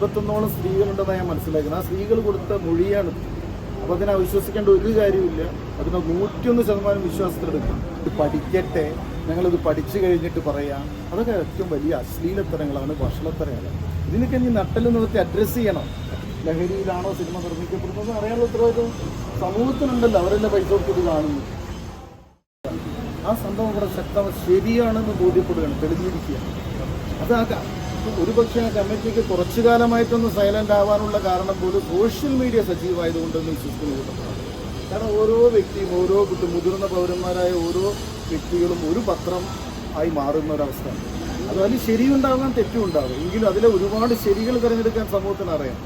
അൻപത്തൊന്നോളം സ്ത്രീകളുണ്ടെന്ന് ഞാൻ മനസ്സിലാക്കുന്നത്. ആ സ്ത്രീകൾ കൊടുത്ത മൊഴിയാണ്. അപ്പോൾ അതിനെ വിശ്വസിക്കേണ്ട ഒരു കാര്യമില്ല അതിനെ നൂറ്റിയൊന്ന് ശതമാനം വിശ്വാസത്തിലെടുക്കും. ഇത് പഠിക്കട്ടെ. ഞങ്ങളിത് പഠിച്ചു കഴിഞ്ഞിട്ട് പറയാം. അതൊക്കെ ഏറ്റവും വലിയ അശ്ലീലത്തരങ്ങളാണ് ഭക്ഷണത്തരങ്ങളാണ്. ഇതിനൊക്കെ ഇനി നട്ടൽ നിർത്തി അഡ്രസ്സ് ചെയ്യണം. ലഹരിയിലാണോ സിനിമ നിർമ്മിക്കപ്പെടുന്നത്? അറിയാനുള്ള ഉത്തരവാദിത്വം സമൂഹത്തിനുണ്ടല്ലോ. അവരെല്ലാം പൈസ കൊടുത്തിട്ട് കാണുന്നു. ആ സംഭവം ഇവിടെ ശക്തം ശരിയാണെന്ന് ബോധ്യപ്പെടുകയാണ്. തെളിഞ്ഞിരിക്കുക അത് ആ ക- ഒരുപക്ഷെ കമ്മിറ്റിക്ക് കുറച്ചു കാലമായിട്ടൊന്ന് സൈലന്റ് ആവാനുള്ള കാരണം പോലും സോഷ്യൽ മീഡിയ സജീവമായതുകൊണ്ടെന്ന് വിശ്വസിക്കുന്ന കാരണം ഓരോ വ്യക്തിയും ഓരോ മുതിർന്ന പൗരന്മാരായ ഓരോ വ്യക്തികളും ഒരു പത്രം ആയി മാറുന്ന ഒരവസ്ഥ അത് അതിൽ തെറ്റും ഉണ്ടാകും എങ്കിലും അതിലെ ഒരുപാട് ശരികൾ തിരഞ്ഞെടുക്കാൻ സമൂഹത്തിന് അറിയാം.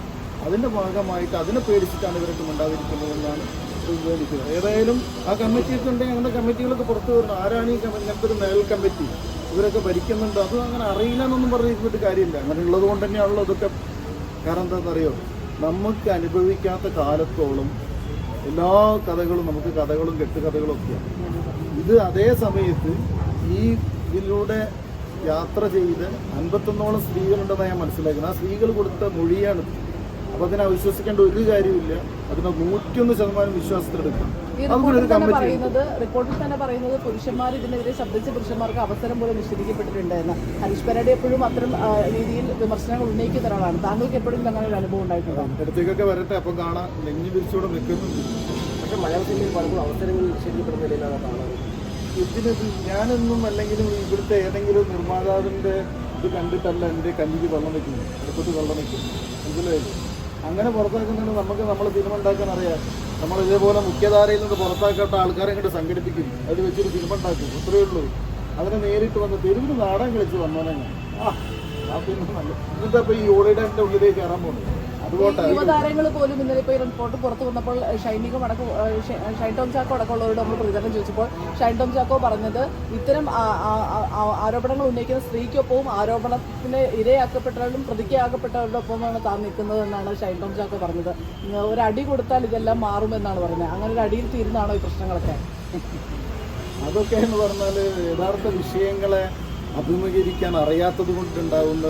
അതിന്റെ ഭാഗമായിട്ട് അതിനെ പേടിച്ചിട്ടാണ് ഇവരൊക്കെ ഉണ്ടാതിരിക്കുന്നതെന്നാണ് ഏതായാലും ആ കമ്മിറ്റിയൊക്കെ ഉണ്ടെങ്കിൽ അങ്ങനെ കമ്മിറ്റികളൊക്കെ പുറത്തു വരണം. ആരാണ് ഈ കമ്മിറ്റി? ഒരു മേൽ കമ്മിറ്റി. ഇവരൊക്കെ ഭരിക്കുന്നുണ്ട്? അത് അങ്ങനെ അറിയില്ല എന്നൊന്നും പറഞ്ഞിരുന്നിട്ട് കാര്യമില്ല. അങ്ങനെ ഉള്ളത് കൊണ്ട് തന്നെയാണല്ലോ അതൊക്കെ കാരണം എന്താണെന്നറിയോ? നമുക്ക് അനുഭവിക്കാത്ത കാലത്തോളം എല്ലാ കഥകളും നമുക്ക് കഥകളും കെട്ടുകഥകളും ഒക്കെയാണ് ഇത് അതേ സമയത്ത് ഈ ഇതിലൂടെ യാത്ര ചെയ്ത് അൻപത്തൊന്നോളം സ്ത്രീകളുണ്ടെന്ന് ഞാൻ മനസ്സിലാക്കുന്നത്. ആ സ്ത്രീകൾ കൊടുത്ത മൊഴിയാണ്. അപ്പോൾ അതിനെ അവിശ്വസിക്കേണ്ട ഒരു കാര്യമില്ല അതിനെ നൂറ്റിയൊന്ന് ശതമാനം വിശ്വാസത്തിലെടുക്കും ഈ റിപ്പോർട്ടിൽ തന്നെ പറയുന്നത് റിപ്പോർട്ടിൽ തന്നെ പറയുന്നത് പുരുഷന്മാർ ഇതിനെതിരെ ശബ്ദിച്ച പുരുഷന്മാർക്ക് അവസരം പോലും നിഷേധിക്കപ്പെട്ടിട്ടുണ്ട് എന്ന്. ഹരീഷ് പരാടി എപ്പോഴും അത്തരം രീതിയിൽ വിമർശനങ്ങൾ ഉന്നയിക്കുന്ന ഒരാളാണ് താങ്കൾക്ക് എപ്പോഴും അങ്ങനെ ഒരു അനുഭവം ഉണ്ടായിട്ടുണ്ടോ? വരട്ടെ അപ്പം കാണാം. നെഞ്ഞു വിരിച്ചൂടെ നിൽക്കുന്നുണ്ട് പക്ഷെ മലയാള സിനിമയിൽ പലപ്പോഴും അവസരങ്ങൾ നിഷേധിക്കപ്പെടുന്ന നിലയിലാണ് കാണുന്നത്. ഇതിന് ഞാനെന്നും അല്ലെങ്കിലും ഇവിടുത്തെ ഏതെങ്കിലും നിർമ്മാതാവിന്റെ ഇത് കണ്ടിട്ടല്ല എന്റെ കഞ്ഞിക്ക് വെള്ളം വെക്കുന്നു അടുപ്പത്ത് വെള്ളം വെക്കുന്നു മനസ്സിലായില്ലേ? അങ്ങനെ പുറത്താക്കുന്നതിന് നമുക്ക് നമ്മൾ സിനിമ ഉണ്ടാക്കാൻ അറിയാം. നമ്മൾ ഇതേപോലെ മുഖ്യധാരയിൽ നിന്ന് പുറത്താക്കാത്ത ആൾക്കാരെ ഇങ്ങോട്ട് സംഘടിപ്പിക്കും. അത് വെച്ചൊരു സിനിമ ഉണ്ടാക്കും അത്രയേ ഉള്ളൂ. അതിനെ നേരിട്ട് വന്ന് തെരുവിന് നാടൻ കളിച്ച് വന്നോനെ ആ പിന്നെ നല്ല ഇന്നത്തെ അപ്പോൾ ഈ ഓളിഡാന്റെ ഉള്ളിലേക്ക് കയറാൻ യുവതാരങ്ങൾ പോലും ഇന്നലെ ഇപ്പോൾ ഈ റിപ്പോർട്ട് പുറത്തു വന്നപ്പോൾ ഷൈനികം അടക്കം ഷൈൻ ടോം ചാക്കോ അടക്കമുള്ളവരോട് നമ്മൾ പ്രതികരണം ചോദിച്ചപ്പോൾ ഷൈൻ ടോം ചാക്കോ പറഞ്ഞത് ഇത്തരം ആരോപണങ്ങൾ ഉന്നയിക്കുന്ന സ്ത്രീക്കൊപ്പവും ആരോപണത്തിന് ഇരയാക്കപ്പെട്ടവരും പ്രതിക്കയാക്കപ്പെട്ടവരുടെ ഒപ്പമാണ് താൻ നിൽക്കുന്നത് എന്നാണ് ഷൈൻ ടോം ചാക്കോ പറഞ്ഞത്. ഒരു അടി കൊടുത്താൽ ഇതെല്ലാം മാറുമെന്നാണ് പറഞ്ഞത് അങ്ങനെ ഒരു അടിയിൽ തീരുന്നതാണോ ഈ പ്രശ്നങ്ങളൊക്കെ? അതൊക്കെ എന്ന് പറഞ്ഞാൽ യഥാർത്ഥ വിഷയങ്ങളെ അഭിമുഖീകരിക്കാൻ അറിയാത്തത് കൊണ്ടുണ്ടാകുന്ന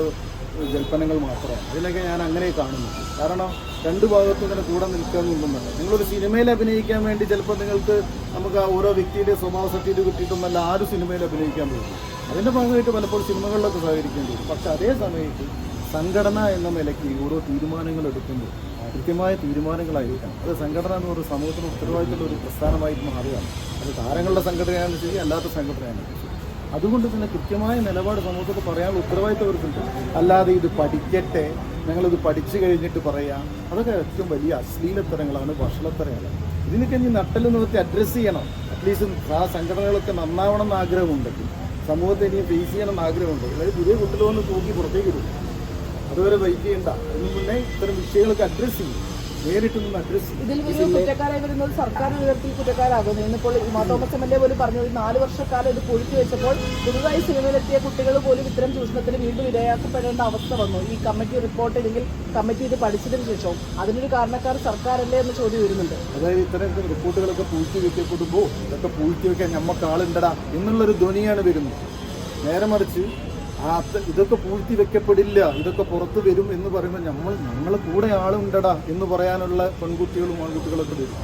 ജൽപ്പനങ്ങൾ മാത്രമാണ്. അതിലൊക്കെ ഞാൻ അങ്ങനെ കാണുന്നു. കാരണം രണ്ട് ഭാഗത്തും ഇങ്ങനെ കൂടെ നിൽക്കാമെന്നുണ്ടെന്നല്ല നിങ്ങളൊരു സിനിമയിൽ അഭിനയിക്കാൻ വേണ്ടി ചിലപ്പോൾ നിങ്ങൾക്ക് നമുക്ക് ആ ഓരോ വ്യക്തിയുടെ സ്വഭാവ സത്യത കിട്ടിയിട്ടൊന്നല്ല ആരും സിനിമയിൽ അഭിനയിക്കാൻ പോകും അതിന്റെ ഭാഗമായിട്ട് പലപ്പോഴും സിനിമകളിലൊക്കെ സഹകരിക്കേണ്ടി വരും. പക്ഷെ അതേ സമയത്ത് സംഘടന എന്ന നിലയ്ക്ക് ഓരോ തീരുമാനങ്ങൾ എടുക്കുമ്പോൾ കൃത്യമായ തീരുമാനങ്ങളായിരിക്കണം അത് സംഘടന എന്ന് പറയുന്ന സമൂഹത്തിന് ഉത്തരവാദിത്തമുള്ള ഒരു പ്രസ്ഥാനമായിട്ട് മാറുകയാണ്. അത് താരങ്ങളുടെ സംഘടനയാണ് ശരി അല്ലാത്ത സംഘടനയാണ് ശരി. അതുകൊണ്ട് തന്നെ കൃത്യമായ നിലപാട് സമൂഹത്തിൽ പറയാനുള്ള ഉത്തരവാദിത്തം അവർക്കുണ്ട്. അല്ലാതെ ഇത് പഠിക്കട്ടെ ഞങ്ങളിത് പഠിച്ചു കഴിഞ്ഞിട്ട് പറയാം. അതൊക്കെ ഏറ്റവും വലിയ അശ്ലീലത്തരങ്ങളാണ് ഭക്ഷണത്തരങ്ങളാണ് ഇതിനൊക്കെ ഇനി നട്ടൽ നിർത്തി അഡ്രസ്സ് ചെയ്യണം. അറ്റ്ലീസ്റ്റ് ആ സംഘടനകളൊക്കെ നന്നാവണം എന്ന് ആഗ്രഹമുണ്ടെങ്കിൽ സമൂഹത്തെ ഇനി ഫേസ് ചെയ്യണം എന്ന് ആഗ്രഹമുണ്ട് അതായത് പുതിയ കുട്ടികൾ വന്ന് തൂക്കി പുറത്തേക്ക് ഇടും. അതുവരെ വെയിറ്റ് ചെയ്യണ്ട. അതിന് മുന്നേ ഇത്തരം വിഷയങ്ങളൊക്കെ അഡ്രസ്സ് ചെയ്യും. നേരിട്ട് നിന്ന് അഡ്രസ്സ് ചെയ്യും ഇതിൽ വലിയ കുറ്റക്കാരായി വരുന്നത് സർക്കാർ ഉയർത്തി കുറ്റക്കാരാകുന്നു. ഇന്നിപ്പോൾ മാതോമസ് എം എൽ എ പോലും പറഞ്ഞു ഒരു നാല് വർഷക്കാലം ഇത് പൊഴിച്ചു വെച്ചപ്പോൾ പുതുതായി സിനിമയിലെത്തിയ കുട്ടികൾ പോലും ഇത്തരം ചൂഷണത്തിന് വീണ്ടും ഇരയാക്കപ്പെടേണ്ട അവസ്ഥ വന്നു. ഈ കമ്മിറ്റി റിപ്പോർട്ട് ഇല്ലെങ്കിൽ കമ്മിറ്റി ഇത് പഠിച്ചതിന് ശേഷവും അതിനൊരു കാരണക്കാർ സർക്കാരല്ലേ എന്ന് ചോദ്യം വരുന്നുണ്ട് അതായത് ഇത്തരം റിപ്പോർട്ടുകളൊക്കെ പൂഴ്ത്തി വെക്കപ്പെടുമ്പോൾ ഇതൊക്കെ പൂഴ്ത്തി വെക്കാൻ നമ്മൾക്ക് ആളുണ്ടടാ എന്നുള്ളൊരു ധ്വനിയാണ് വരുന്നത്. നേരെ മറിച്ച് ആ ഇതൊക്കെ പൂഴ്ത്തി വെക്കപ്പെടില്ല. ഇതൊക്കെ പുറത്ത് വരും എന്ന് പറയുമ്പോൾ നമ്മൾ ഞങ്ങൾ കൂടെ ആളുണ്ടടാ എന്ന് പറയാനുള്ള പെൺകുട്ടികളും ആൺകുട്ടികളൊക്കെ വരും.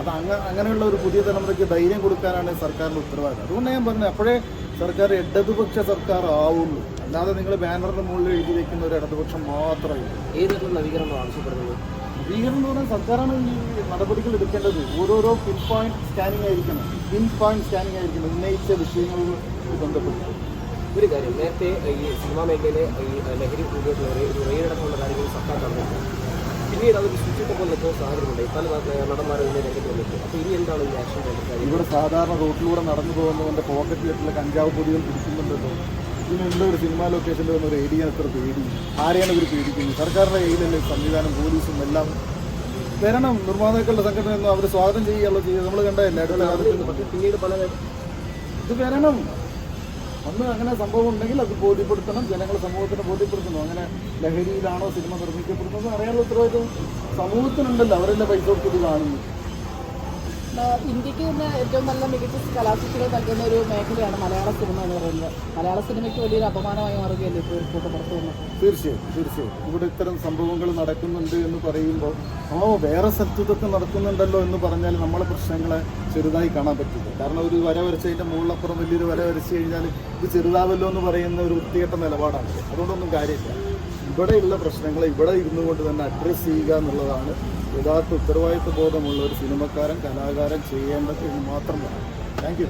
അത് അങ്ങ അങ്ങനെയുള്ള ഒരു പുതിയ തലമുറയ്ക്ക് ധൈര്യം കൊടുക്കാനാണ് സർക്കാരിന്റെ ഉത്തരവാദിത്തം. അതുകൊണ്ട് ഞാൻ പറഞ്ഞത് അപ്പോഴേ സർക്കാർ ഇടതുപക്ഷ സർക്കാർ ആവുള്ളൂ. അല്ലാതെ നിങ്ങൾ ബാനറിന്റെ മുകളിൽ എഴുതി വെക്കുന്ന ഒരു ഇടതുപക്ഷം മാത്രമേ ഏതൊക്കെ നവീകരണം ആവശ്യപ്പെടുന്നത്? നവീകരണം എന്ന് പറഞ്ഞാൽ സർക്കാരാണ് ഈ നടപടികൾ എടുക്കേണ്ടത്. ഓരോരോ പിൻ പോയിന്റ് സ്കാനിങ് ആയിരിക്കണം. പിൻ പോയിന്റ് സ്കാനിങ് ആയിരിക്കണം. ഉന്നയിച്ച വിഷയങ്ങളുമായി ബന്ധപ്പെട്ട്. ഒരു കാര്യം. നേരത്തെ ഈ സിനിമാ മേഖലയിലെ ഈ ലഹരി ഉപയോഗിച്ചവരെ ഒരു റെയിലടക്കമുള്ള കാര്യങ്ങൾ സർക്കാർ നടന്നിട്ടുണ്ട് പിന്നീട് അതൊരു ശുചിത്വം നിൽക്കുന്ന സാഹചര്യമുണ്ട് പല നടന്മാരും ഇതിനെ രംഗത്ത് വന്നിട്ട് അപ്പോൾ ഇനി എന്താണ് ഈ ആക്ഷൻ കാര്യം ഇവിടെ സാധാരണ റോട്ടിലൂടെ നടന്നു പോകുന്നവന്റെ പോക്കറ്റിലിട്ടുള്ള കഞ്ചാവ് പൊടികൾ പിടിക്കുന്നുണ്ടല്ലോ. ഇതിനുള്ള ഒരു സിനിമാ ലൊക്കേഷനിൽ വന്ന ഒരു ഏരിയ എത്ര പേടി. ആരെയാണ് ഇവർ പേടിക്കുന്നത്? സർക്കാരിന്റെ കയ്യിലല്ലേ സംവിധാനം പോലീസും എല്ലാം. വരണം നിർമ്മാതാക്കളുടെ സംഘടനയൊന്നും അവർ സ്വാഗതം ചെയ്യുകയുള്ളൂ ചെയ്യുക. നമ്മൾ കണ്ടതല്ലേ അടുത്ത പിന്നീട് പല ഇത് വരണം. അന്ന് അങ്ങനെ സംഭവം ഉണ്ടെങ്കിൽ അത് ബോധ്യപ്പെടുത്തണം ജനങ്ങൾ സമൂഹത്തിന് ബോധ്യപ്പെടുത്തണം. അങ്ങനെ ലഹരിയിലാണോ സിനിമ നിർമ്മിക്കപ്പെടുന്നത് അറിയാനുള്ള ഉത്തരവാദിത്വം സമൂഹത്തിനുണ്ടല്ലോ. അവരെല്ലാം പൈസ കൊടുത്തിട്ട് കാണുന്നു. ഇന്ത്യയ്ക്ക് തന്നെ ഏറ്റവും നല്ല മികച്ച കലാസൃഷ്ടികൾ നൽകുന്ന ഒരു മേഖലയാണ് മലയാള സിനിമ എന്ന് പറയുന്നത്. മലയാള സിനിമയ്ക്ക് വലിയൊരു അപമാനമായി മാറുകയല്ലേ ഇപ്പോൾ റിപ്പോർട്ട് പുറത്തു വന്നു തീർച്ചയായും തീർച്ചയായും. ഇവിടെ ഇത്തരം സംഭവങ്ങൾ നടക്കുന്നുണ്ട് എന്ന് പറയുമ്പോൾ ഓ വേറെ സ്ഥലത്തൊക്കെ നടക്കുന്നുണ്ടല്ലോ എന്ന് പറഞ്ഞാൽ നമ്മളെ പ്രശ്നങ്ങളെ ചെറുതായി കാണാൻ പറ്റില്ല. കാരണം ഒരു വര വരച്ചതിന്റെ മുകളിലപ്പുറം വലിയൊരു വര വരച്ചു കഴിഞ്ഞാൽ ഇത് ചെറുതാവല്ലോ എന്ന് പറയുന്ന ഒരു വൃത്തികെട്ട നിലപാടാണ്. അതുകൊണ്ടൊന്നും കാര്യമില്ല. ഇവിടെയുള്ള പ്രശ്നങ്ങളെ ഇവിടെ ഇരുന്നു കൊണ്ട് തന്നെ അഡ്രസ്സ് ചെയ്യുക എന്നുള്ളതാണ് യഥാർത്ഥ ഉത്തരവാദിത്വ ബോധമുള്ള ഒരു സിനിമക്കാരൻ കലാകാരൻ ചെയ്യേണ്ടത് എന്ന് മാത്രം പറയാം താങ്ക്